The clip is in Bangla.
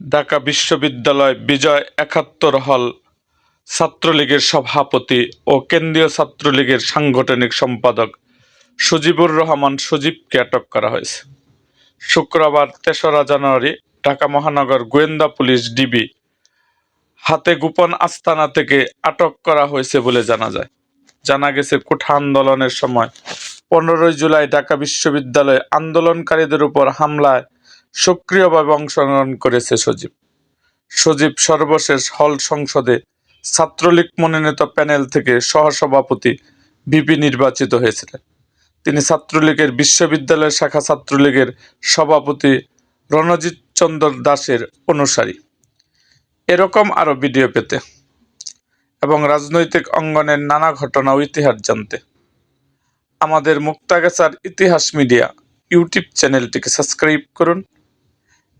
ঢাকা বিশ্ববিদ্যালয় বিজয় একাত্তর হল ছাত্রলীগের সভাপতি ও কেন্দ্রীয় ছাত্রলীগের সাংগঠনিক সম্পাদক সুজিবুর রহমান সুজিবকে আটক করা হয়েছে। শুক্রবার তেসরা জানুয়ারি ঢাকা মহানগর গোয়েন্দা পুলিশ ডিবি হাতে গোপন আস্তানা থেকে আটক করা হয়েছে বলে জানা যায়। জানা গেছে, কোঠা আন্দোলনের সময় পনেরোই জুলাই ঢাকা বিশ্ববিদ্যালয়ে আন্দোলনকারীদের উপর হামলায় সক্রিয়ভাবে অংশগ্রহণ করেছে সজীব। সজীব সর্বশেষ হল সংসদে ছাত্রলীগ মনোনীত প্যানেল থেকে সহসভাপতি ভিপি নির্বাচিত হয়েছিলেন। তিনি ছাত্রলীগের বিশ্ববিদ্যালয় শাখা ছাত্রলীগের সভাপতি রণজিৎ চন্দ্র দাসের অনুসারী। এরকম আরও ভিডিও পেতে এবং রাজনৈতিক অঙ্গনের নানা ঘটনা ও ইতিহাস জানতে আমাদের মুক্তাগাছার ইতিহাস মিডিয়া ইউটিউব চ্যানেলটিকে সাবস্ক্রাইব করুন।